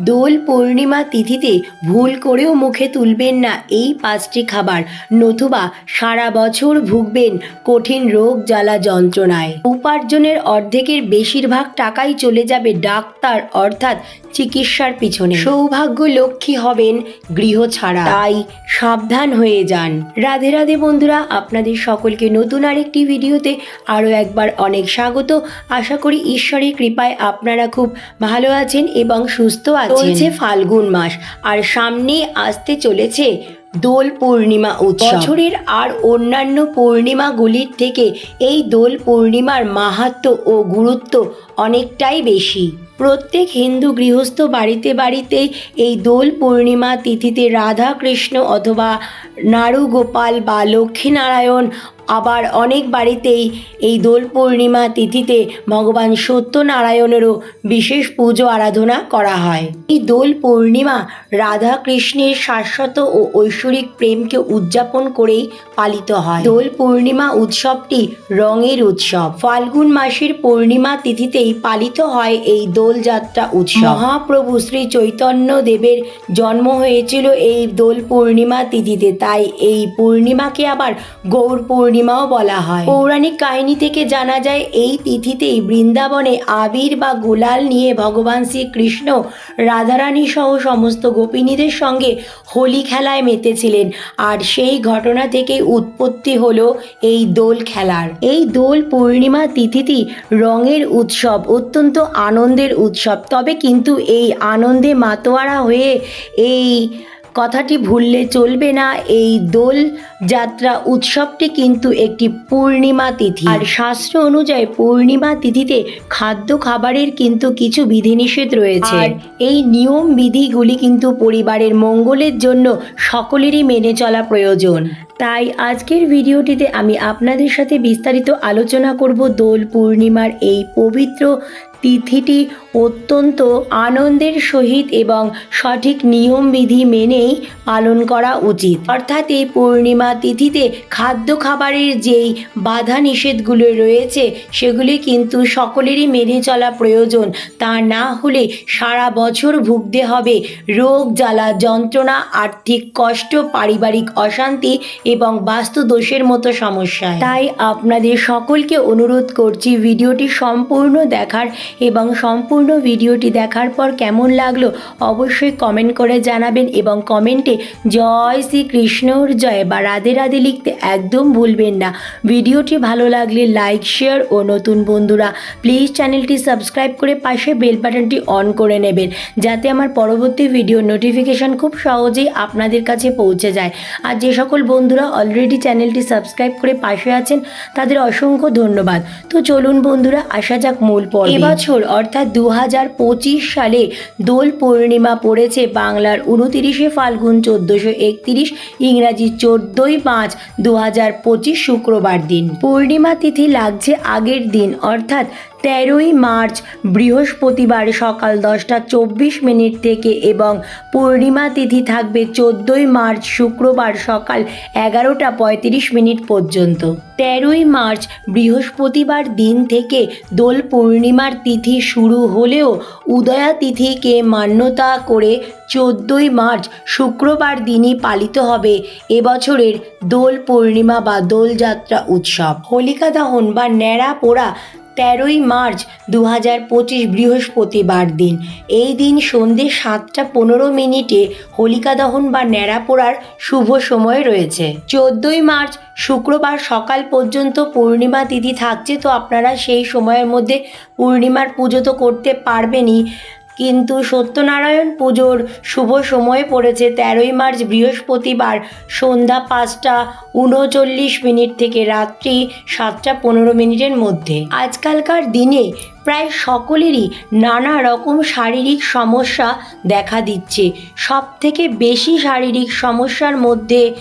দোল পূর্ণিমা তিথিতে ভুল করেও মুখে তুলবেন না এই পাঁচটি খাবার, নতুবা সারা বছর ভুগবেন কঠিন রোগ জ্বালা যন্ত্রণায়। উপার্জনের অর্ধেকের বেশিরভাগ টাকাই চলে যাবে ডাক্তার, অর্থাৎ চিকিৎসার পিছনে। সৌভাগ্য লক্ষ্মী হবেন গৃহ ছাড়া। তাই সাবধান হয়ে যান। রাধে রাধে বন্ধুরা আপনাদের সকলকে নতুন আরেকটি ভিডিওতে আরও একবার অনেক স্বাগত। আশা করি ঈশ্বরের কৃপায় আপনারা খুব ভালো আছেন এবং সুস্থ আছেন। ফাল্গুন মাস আর সামনে আসতে চলেছে দোল পূর্ণিমা উৎসব। বছরের আর অন্যান্য পূর্ণিমাগুলির থেকে এই দোল পূর্ণিমার মাহাত্ম্য ও গুরুত্ব অনেকটাই বেশি। প্রত্যেক হিন্দু গৃহস্থ বাড়িতে বাড়িতেই এই দোল পূর্ণিমা তিথিতে রাধা কৃষ্ণ অথবা নাড়ু গোপাল বা লক্ষ্মীনারায়ণ আবার অনেক বাড়িতেই এই দোল পূর্ণিমা তিথিতে ভগবান সত্যনারায়ণেরও বিশেষ পুজো আরাধনা করা হয়। এই দোল পূর্ণিমা রাধা কৃষ্ণের শাশ্বত ও ঐশ্বরিক প্রেমকে উদযাপন করেই পালিত হয়। দোল পূর্ণিমা উৎসবটি রঙের উৎসব। ফাল্গুন মাসের পূর্ণিমা তিথিতেই পালিত হয় এই দোলযাত্রা উৎসব। মহাপ্রভু শ্রী চৈতন্য দেবের জন্ম হয়েছিল এই দোল পূর্ণিমা তিথিতে। তাই এই পূর্ণিমাকে আবার গৌর পূর্ণিমাও বলা হয়। পৌরাণিক কাহিনী থেকে জানা যায়, এই তিথিতেই বৃন্দাবনে আবির বা গোলাল নিয়ে ভগবান শ্রীকৃষ্ণ রাধারানী সহ সমস্ত গোপিনীদের সঙ্গে হোলি খেলায় মেতেছিলেন। আর সেই ঘটনা থেকে উৎপত্তি হলো এই দোল খেলার। এই দোল পূর্ণিমা তিথিটি রঙের উৎসব, অত্যন্ত আনন্দের উৎসব। তবে কিন্তু এই আনন্দে মাতোয়ারা হয়ে এই কথাটি ভুললে চলবে না। এই দোল যাত্রা উৎসবটি কিন্তু একটি পূর্ণিমা তিথি। আর শাস্ত্র অনুযায়ী পূর্ণিমা তিথিতে খাদ্য খাবারের কিন্তু কিছু বিধিনিষেধ রয়েছে। আর এই নিয়ম বিধিগুলি কিন্তু পরিবারের মঙ্গলের জন্য সকলেরই মেনে চলা প্রয়োজন। তাই আজকের ভিডিওটিতে আমি আপনাদের সাথে বিস্তারিত আলোচনা করব দোল পূর্ণিমার এই পবিত্র তিথিটি অত্যন্ত আনন্দের সহিত এবং সঠিক নিয়মবিধি মেনেই পালন করা উচিত। অর্থাৎ এই পূর্ণিমা তিথিতে খাদ্য খাবারের যেই বাধা নিষেধগুলো রয়েছে, সেগুলি কিন্তু সকলেরই মেনে চলা প্রয়োজন। তা না হলে সারা বছর ভুগতে হবে। রোগ, জ্বালা, যন্ত্রণা, আর্থিক কষ্ট, পারিবারিক অশান্তি এবং বাস্তু দোষের মতো সমস্যায়। তাই আপনাদের সকলকে অনুরোধ করছি, ভিডিওটি সম্পূর্ণ দেখার এবং সম্পূর্ণ ভিডিওটি দেখার পর কেমন লাগল অবশ্যই কমেন্ট করে জানাবেন এবং কমেন্টে জয় শ্রী কৃষ্ণর জয় বা রাধে রাধে লিখতে একদম ভুলবেন না। ভিডিওটি ভালো লাগলে লাইক শেয়ার ও নতুন বন্ধুরা প্লিজ চ্যানেলটি সাবস্ক্রাইব করে পাশে বেল বাটনটি অন করে নেবেন যাতে আমার পরবর্তী ভিডিও নোটিফিকেশন খুব সহজেই আপনাদের কাছে পৌঁছে যায়। আর যে সকল বন্ধুরা অলরেডি চ্যানেলটি সাবস্ক্রাইব করে পাশে আছেন তাদের অসংখ্য ধন্যবাদ। তো চলুন বন্ধুরা, আসা যাক মূল পর্ব। এবছর অর্থাৎ দু হাজার পঁচিশ সালে দোল পূর্ণিমা পড়েছে বাংলার উনতিরিশে ফাল্গুন চোদ্দশো একত্রিশ, ইংরাজি চোদ্দোই পাঁচ দু শুক্রবার দিন। পূর্ণিমা তিথি লাগছে আগের দিন, অর্থাৎ তেরোই মার্চ, বৃহস্পতিবার সকাল দশটা চব্বিশ মিনিট থেকে এবং পূর্ণিমা তিথি থাকবে চোদ্দোই মার্চ, শুক্রবার সকাল এগারোটা পঁয়ত্রিশ মিনিট পর্যন্ত। তেরোই মার্চ, বৃহস্পতিবার দিন থেকে দোল পূর্ণিমার তিথি শুরু হলেও উদয়া তিথিকে মান্যতা করে চোদ্দোই মার্চ, শুক্রবার দিনই পালিত হবে এবছরের দোল পূর্ণিমা বা দোলযাত্রা উৎসব। হোলিকা দহন বা ন্যাড়া পোড়া তেরোই মার্চ দু হাজার পঁচিশ বৃহস্পতিবার দিন। এই দিন সন্ধে সাতটা পনেরো মিনিটে হোলিকা দহন বা ন্যাড়া পোড়ার শুভ সময় রয়েছে। চোদ্দই মার্চ শুক্রবার সকাল পর্যন্ত পূর্ণিমা তিথি থাকছে, তো আপনারা সেই সময়ের মধ্যে পূর্ণিমার পুজো তো করতে পারবেনই। কিন্তু সত্যনারায়ণ পুজোর শুভ সময় পড়েছে তেরোই মার্চ বৃহস্পতিবার সন্ধ্যা পাঁচটা উনচল্লিশ মিনিট থেকে রাত্রি সাতটা পনেরো মিনিটের মধ্যে। আজকালকার দিনে প্রায় সকলেরই নানা রকম শারীরিক সমস্যা দেখা দিচ্ছে। সব থেকে বেশি শারীরিক সমস্যার মধ্যে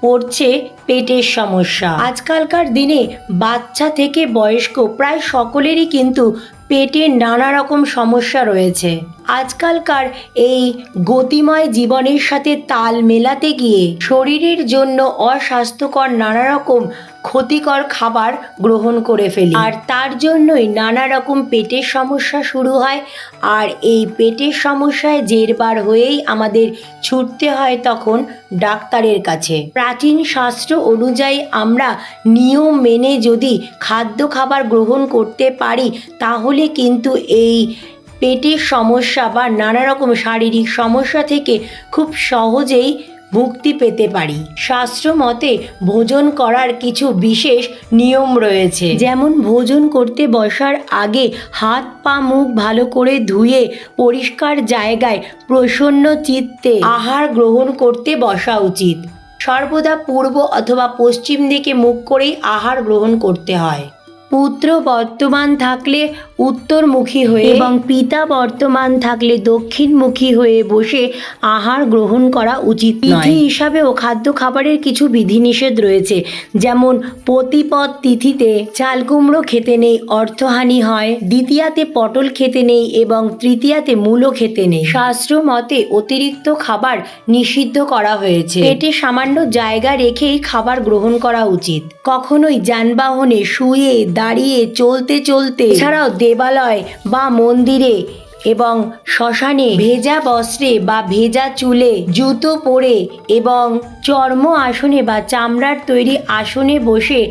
পড়ছে পেটের সমস্যা। আজকালকার দিনে বাচ্চা থেকে বয়স্ক প্রায় সকলেরই কিন্তু পেটে নানা রকম সমস্যা রয়েছে। আজকালকার এই গতিময় জীবনের সাথে তাল মেলাতে গিয়ে শরীরের জন্য অস্বাস্থ্যকর নানা রকম ক্ষতিকর খাবার গ্রহণ করে ফেলি। আর তার জন্যই নানা রকম পেটের সমস্যা শুরু হয়। আর এই পেটের সমস্যায় জেরবার হয়েই আমাদের ছুটতে হয় তখন ডাক্তারের কাছে। প্রাচীন শাস্ত্র অনুযায়ী আমরা নিয়ম মেনে যদি খাদ্য খাবার গ্রহণ করতে পারি, তাহলে কিন্তু এই পেটের সমস্যা বা নানা রকম শারীরিক সমস্যা থেকে খুব সহজেই মুক্তি পেতে পারি। শাস্ত্র মতে ভোজন করার কিছু বিশেষ নিয়ম রয়েছে। যেমন ভোজন করতে বসার আগে হাত পা মুখ ভালো করে ধুয়ে পরিষ্কার জায়গায় প্রসন্ন চিত্তে আহার গ্রহণ করতে বসা উচিত। সর্বদা পূর্ব অথবা পশ্চিম দিকে মুখ করেই আহার গ্রহণ করতে হয়। পুত্র বর্তমান থাকলে উত্তরমুখী হয়ে এবং পিতা বর্তমান থাকলে দক্ষিণমুখী হয়ে বসে আহার গ্রহণ করা উচিত তিথি হিসাবেও খাদ্য খাবারের কিছু বিধিনিষেধ রয়েছে। যেমন প্রতিপদ তিথিতে চাল কুমড়ো খেতে নেই অর্থহানি হয় দ্বিতীয়াতে পটল খেতে নেই এবং তৃতীয়াতে মূলো খেতে নেই। শাস্ত্র মতে অতিরিক্ত খাবার নিষিদ্ধ করা হয়েছে। পেটে সামান্য জায়গা রেখেই খাবার গ্রহণ করা উচিত। কখনোই যানবাহনে শুয়ে দাঁড়িয়ে চলতে চলতে এছাড়াও দেবালয় বা মন্দিরে এবং শ্মশানে ভেজা বস্ত্রে বা ভেজা চুলে জুতো পরে এবং চর্ম আসনে বা চামড়ার তৈরি আসনে বসে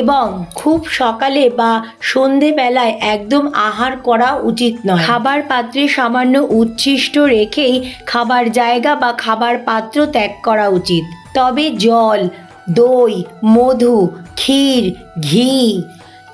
এবং খুব সকালে বা সন্ধেবেলায় একদম আহার করা উচিত নয়। খাবার পাত্রে সামান্য উচ্ছিষ্ট রেখেই খাবার জায়গা বা খাবার পাত্র ত্যাগ করা উচিত। তবে জল, দই, মধু, ক্ষীর, ঘি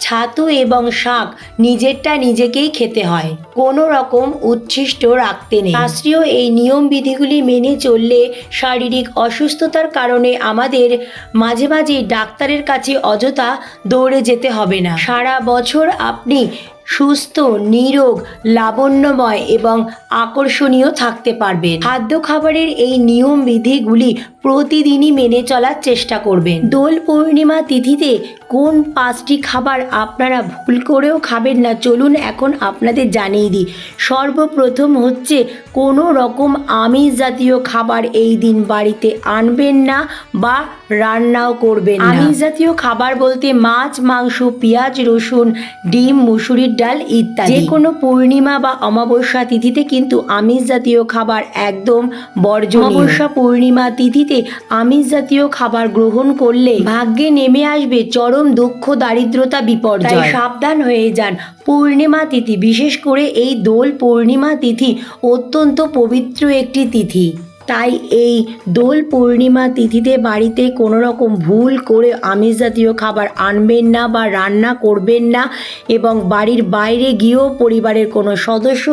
ছাতু এবং শাক নিজেরটা নিজেকেই খেতে হয়। কোনো রকম উচ্ছিষ্ট রাখতে নেই। শাস্ত্রীয় এই নিয়ম বিধিগুলি মেনে চললে শারীরিক অসুস্থতার কারণে আমাদের মাঝে মাঝে ডাক্তারের কাছে অযথা দৌড়ে যেতে হবে না। সারা বছর আপনি সুস্থ, নিরোগ, লাবণ্যময় এবং আকর্ষণীয় থাকতে পারবেন। খাদ্য খাবারের এই নিয়ম বিধিগুলি প্রতিদিনই মেনে চলার চেষ্টা করবেন। দোল পূর্ণিমা তিথিতে কোন পাঁচটি খাবার আপনারা ভুল করেও খাবেন না? চলুন এখন আপনাদের জানিয়ে দিই। সর্বপ্রথম হচ্ছে কোনো রকম আমিষ জাতীয় খাবার এই দিন বাড়িতে আনবেন না বা রান্নাও করবেন না। আমিষ জাতীয় খাবার বলতে মাছ মাংস পেঁয়াজ রসুন ডিম মুসুরির ডাল ইত্যাদি। যে কোনো পূর্ণিমা বা অমাবস্যা তিথিতে কিন্তু আমিষ জাতীয় খাবার একদম বর্জনীয়। অমাবস্যা পূর্ণিমা তিথিতে আমিষ জাতীয় খাবার গ্রহণ করলে ভাগ্যে নেমে আসবে চরম দুঃখ দারিদ্রতা বিপর্যয়। সাবধান হয়ে যান পূর্ণিমা তিথি। বিশেষ করে এই দোল পূর্ণিমা তিথি অত্যন্ত পবিত্র একটি তিথি। তাই এই দোল পূর্ণিমা তিথিতে বাড়িতে কোনো রকম ভুল করে আমিষ জাতীয় খাবার আনবেন না বা রান্না করবেন না এবং বাড়ির বাইরে গিয়েও পরিবারের কোনো সদস্য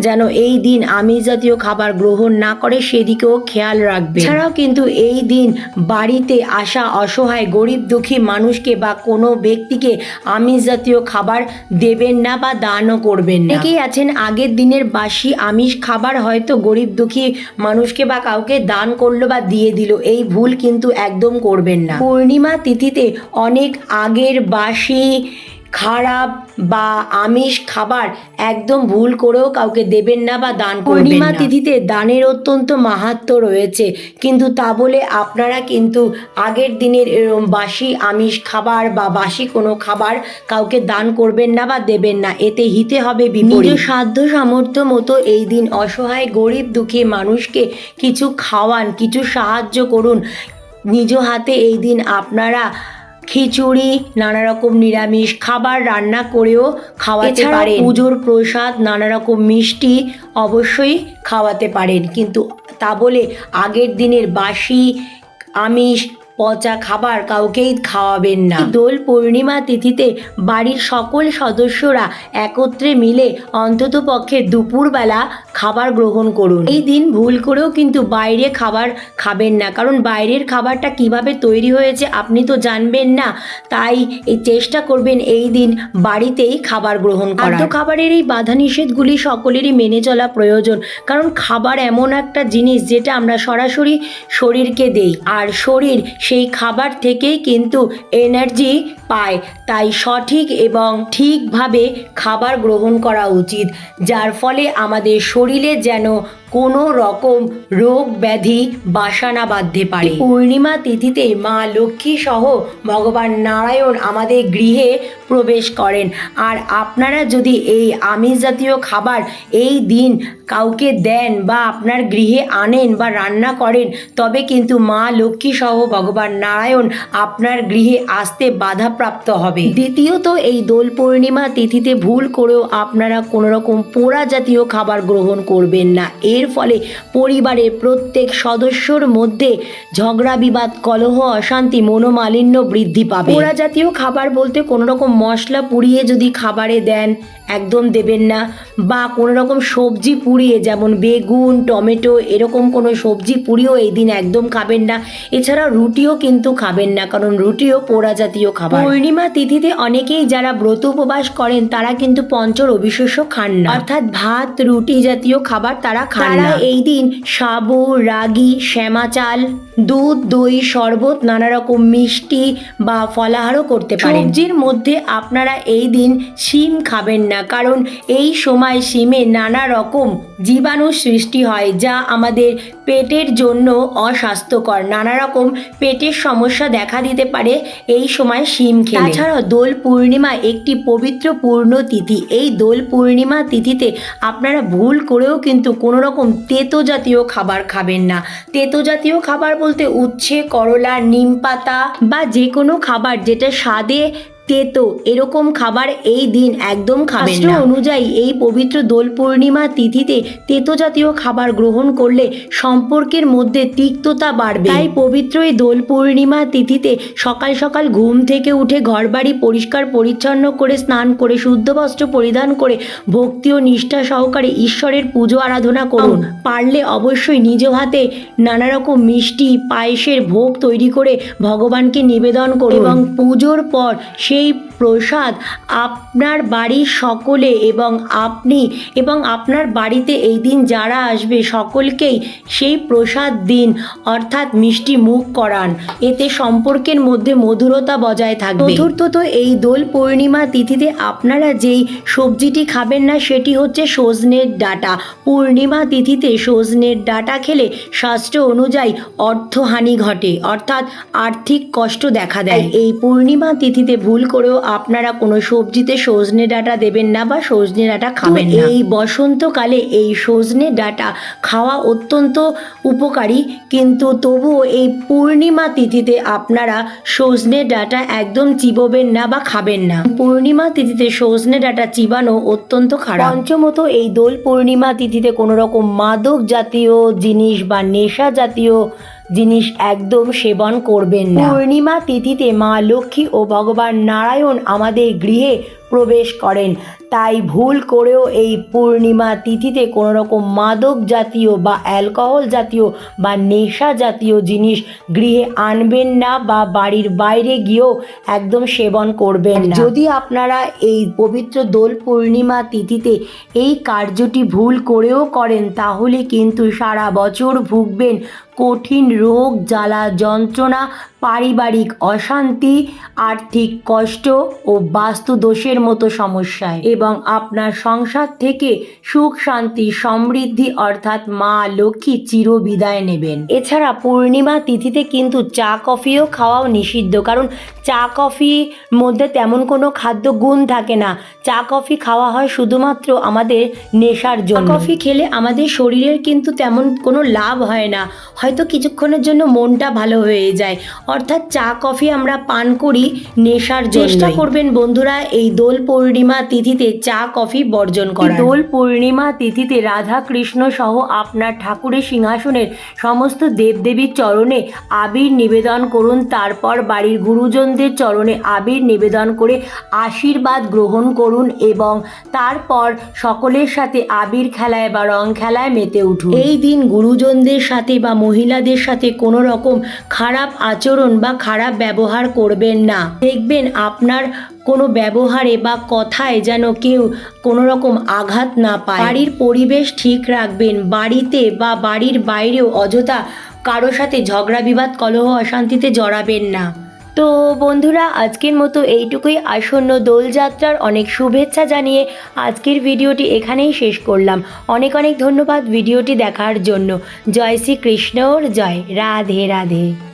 যেন এই দিন আমিষ জাতীয় খাবার গ্রহণ না করে সেদিকেও খেয়াল রাখবে এছাড়াও কিন্তু এই দিন বাড়িতে আসা অসহায়, গরিব, দুঃখী মানুষকে বা কোনো ব্যক্তিকে আমিষ জাতীয় খাবার দেবেন না বা দানও করবেন না। অনেকেই আছেন আগের দিনের বাসি আমিষ খাবার। হয়তো গরিব, দুঃখী মানুষকে বা কাউকে দান করল বা দিয়ে দিল, এই ভুল কিন্তু একদম করবেন না। পূর্ণিমা তিথিতে অনেক আগের বাসি খারাপ বা আমিষ খাবার একদম ভুল করেও কাউকে দেবেন না বা দান পূর্ণিমা তিথিতে দানের অত্যন্ত মাহাত্ম রয়েছে। কিন্তু তা বলে আপনারা কিন্তু আগের দিনের এরম বাসি আমিষ খাবার বা বাসি কোনো খাবার কাউকে দান করবেন না বা দেবেন না। এতে হিতে হবে বিপরীত। সাধ্য সামর্থ্য মতো এই দিন অসহায় গরিব দুঃখী মানুষকে কিছু খাওয়ান কিছু সাহায্য করুন। নিজ হাতে এই দিন আপনারা খিচুড়ি নানা রকম নিরামিষ খাবার রান্না করেও খাওয়াতে পারেন। পুজোর প্রসাদ নানা রকম মিষ্টি অবশ্যই খাওয়াতে পারেন। কিন্তু তা বলে আগের দিনের বাসি আমিষ পচা খাবার কাউকেই খাওয়াবেন না। দোল পূর্ণিমা তিথিতে বাড়ির সকল সদস্যরা একত্রে মিলে অন্ততপক্ষে দুপুরবেলা খাবার গ্রহণ করুন। এই দিন ভুল করেও কিন্তু বাইরে খাবার খাবেন না। কারণ বাইরের খাবারটা কীভাবে তৈরি হয়েছে আপনি তো জানবেন না। তাই এই চেষ্টা করবেন এই দিন বাড়িতেই খাবার গ্রহণ করা খাবারের এই বাধা নিষেধগুলি সকলেরই মেনে চলা প্রয়োজন। কারণ খাবার এমন একটা জিনিস যেটা আমরা সরাসরি শরীরকে দেই। আর শরীর সেই খাবার থেকেই কিন্তু এনার্জি পায়। তাই সঠিক এবং ঠিকভাবে খাবার গ্রহণ করা উচিত। যার ফলে আমাদের শরীর শরীরে যেন কোনো রকম রোগ ব্যাধি বাসা না বাঁধতে পারে। পূর্ণিমা তিথিতে মা লক্ষ্মী সহ ভগবান নারায়ণ আমাদের গৃহে প্রবেশ করেন। আর আপনারা যদি এই আমিষ জাতীয় খাবার এই দিন কাউকে দেন বা আপনার গৃহে আনেন বা রান্না করেন, তবে কিন্তু মা লক্ষ্মী সহ ভগবান নারায়ণ আপনার গৃহে আসতে বাধাপ্রাপ্ত হবে। দ্বিতীয়ত, এই দোল পূর্ণিমা তিথিতে ভুল করেও আপনারা কোনো রকম পোড়া জাতীয় খাবার গ্রহণ করবেন না। এর ফলে পরিবারের প্রত্যেক সদস্যর মধ্যে ঝগড়া বিবাদ কলহ অশান্তি মনোমালিন্য বৃদ্ধি পাবে। পোড়া জাতীয় খাবার বলতে কোনো রকম মশলা পুড়িয়ে যদি খাবারে দেন একদম দেবেন না। বা কোনো রকম সবজি পুড়িয়ে যেমন বেগুন টমেটো এরকম কোনো সবজি পুড়িয়েও এই দিন একদম খাবেন না। এছাড়া রুটিও কিন্তু খাবেন না কারণ রুটিও পোড়া জাতীয় খাবার। পূর্ণিমা তিথিতে অনেকেই যারা ব্রত উপবাস করেন তারা কিন্তু পঞ্চর অবিশেষ খান না। অর্থাৎ ভাত রুটি জাতীয় খাবার তারা খান না। এই দিন সাবু রাগি শ্যামা চাল দুধ দই শরবত নানা রকম মিষ্টি বা ফলাহারও করতে পারেন। সবজির মধ্যে আপনারা এই দিন শিম খাবেন না কারণ এই সময় শিমে নানা রকম জীবাণু সৃষ্টি হয় যা আমাদের পেটের জন্য অস্বাস্থ্যকর। নানা রকম পেটের সমস্যা দেখা দিতে পারে এই সময় শিম খেলে। তাছাড়াও দোল পূর্ণিমা একটি পবিত্র পূর্ণ তিথি। এই দোল পূর্ণিমা তিথিতে আপনারা ভুল করেও কিন্তু কোনো রকম তেতো জাতীয় খাবার খাবেন না। তেতো জাতীয় খাবার বলতে উচ্ছে, করলা, নিম পাতা বা যে কোনো খাবার যেটা স্বাদে তেতো এরকম খাবার এই দিন একদম খাবেন না। অনুযায়ী এই পবিত্র দোল পূর্ণিমা তিথিতে তেতো জাতীয় খাবার গ্রহণ করলে সম্পর্কের মধ্যে তিক্ততা বাড়বে। তাই পবিত্র এই দোল পূর্ণিমা তিথিতে সকাল সকাল ঘুম থেকে উঠে ঘরবাড়ি পরিষ্কার পরিচ্ছন্ন করে স্নান করে শুদ্ধ বস্ত্র পরিধান করে ভক্তি ও নিষ্ঠা সহকারে ঈশ্বরের পুজো আরাধনা করুন। পারলে অবশ্যই নিজ হাতে নানা রকম মিষ্টি পায়েসের ভোগ তৈরি করে ভগবানকে নিবেদন করুন। এবং পুজোর পর সেই প্রসাদ আপনার বাড়ির সকলে এবং আপনি এবং আপনার বাড়িতে এই দিন যারা আসবে সকলকেই সেই প্রসাদ দিন, অর্থাৎ মিষ্টি মুখ করান। এতে সম্পর্কের মধ্যে মধুরতা বজায় থাকবে। চতুর্থত এই দোল পূর্ণিমা তিথিতে আপনারা যেই সবজিটি খাবেন না, সেটি হচ্ছে সজনের ডাটা। পূর্ণিমা তিথিতে সজনের ডাটা খেলে শাস্ত্র অনুযায়ী অর্থহানি ঘটে, অর্থাৎ আর্থিক কষ্ট দেখা দেয়। এই পূর্ণিমা তিথিতে ভুল করেও আপনারা কোনো সবজিতে সজনে ডাটা দেবেন না বা সজনে ডাটা খাবেন না। এই বসন্তকালে এই সজনে ডাটা খাওয়া অত্যন্ত উপকারী কিন্তু তবুও এই পূর্ণিমা তিথিতে আপনারা সজনে ডাটা একদম চিবোবেন না বা খাবেন না। পূর্ণিমা তিথিতে সজনে ডাটা চিবানো অত্যন্ত খারাপ। পঞ্চমত এই দোল পূর্ণিমা তিথিতে কোনো রকম মাদক জাতীয় জিনিস বা নেশা জাতীয় জিনিস একদম সেবন করবেন না। পূর্ণিমা তিথিতে মা লক্ষ্মী ও ভগবান নারায়ণ আমাদের গৃহে প্রবেশ করেন। তাই ভুল করেও এই পূর্ণিমা তিথিতে কোনো রকম মাদক জাতীয় বা অ্যালকোহল জাতীয় বা নেশা জাতীয় জিনিস গৃহে আনবেন না বা বাড়ির বাইরে গিয়েও একদম সেবন করবেন যদি আপনারা এই পবিত্র দোল পূর্ণিমা তিথিতে এই কার্যটি ভুল করেও করেন, তাহলে কিন্তু সারা বছর ভুগবেন কঠিন রোগ, জ্বালা, যন্ত্রণা, পারিবারিক অশান্তি, আর্থিক কষ্ট ও বাস্তু দোষের মতো সমস্যায় এবং আপনার সংসার থেকে সুখ, শান্তি, সমৃদ্ধি অর্থাৎ মা, লক্ষ্মী চির বিদায় নেবেন। এছাড়া পূর্ণিমা তিথিতে কিন্তু চা, কফিও খাওয়াও নিষিদ্ধ, কারণ চা, কফি মধ্যে তেমন কোনো খাদ্য গুণ থাকে না। চা, কফি খাওয়া হয় শুধুমাত্র আমাদের নেশার জন্য। কফি খেলে আমাদের শরীরের কিন্তু তেমন কোনো লাভ হয় না। হয়তো কিছুক্ষণের জন্য মনটা ভালো হয়ে যায়। অর্থাৎ চা, কফি আমরা পান করি নেশার চেষ্টা করবেন বন্ধুরা এই দোল পূর্ণিমা তিথিতে চা কফি বর্জন করা দোল পূর্ণিমা তিথিতে রাধা কৃষ্ণ সহ আপনার ঠাকুরের সিংহাসনের সমস্ত দেবদেবীর চরণে আবির নিবেদন করুন। তারপর বাড়ির গুরুজনদের চরণে আবির নিবেদন করে আশীর্বাদ গ্রহণ করুন এবং তারপর সকলের সাথে আবির খেলায় বা রং খেলায় মেতে উঠুন। এই দিন গুরুজনদের সাথে বা মহিলাদের সাথে কোনো রকম খারাপ আচরণ বা খারাপ ব্যবহার করবেন না। দেখবেন আপনার কোনো ব্যবহারে বা কথায় যেন কেউ কোনো রকম আঘাত না পায়। বাড়ির পরিবেশ ঠিক রাখবেন। বাড়িতে বা বাড়ির বাইরেও অযথা কারও সাথে ঝগড়া, বিবাদ, কলহ, অশান্তিতে জড়াবেন না। তো বন্ধুরা, আজকের মতো এইটুকুই। আসন্ন দোলযাত্রার অনেক শুভেচ্ছা জানিয়ে আজকের ভিডিওটি এখানেই শেষ করলাম। অনেক অনেক ধন্যবাদ ভিডিওটি দেখার জন্য। জয় শ্রী কৃষ্ণর জয়। রাধে রাধে।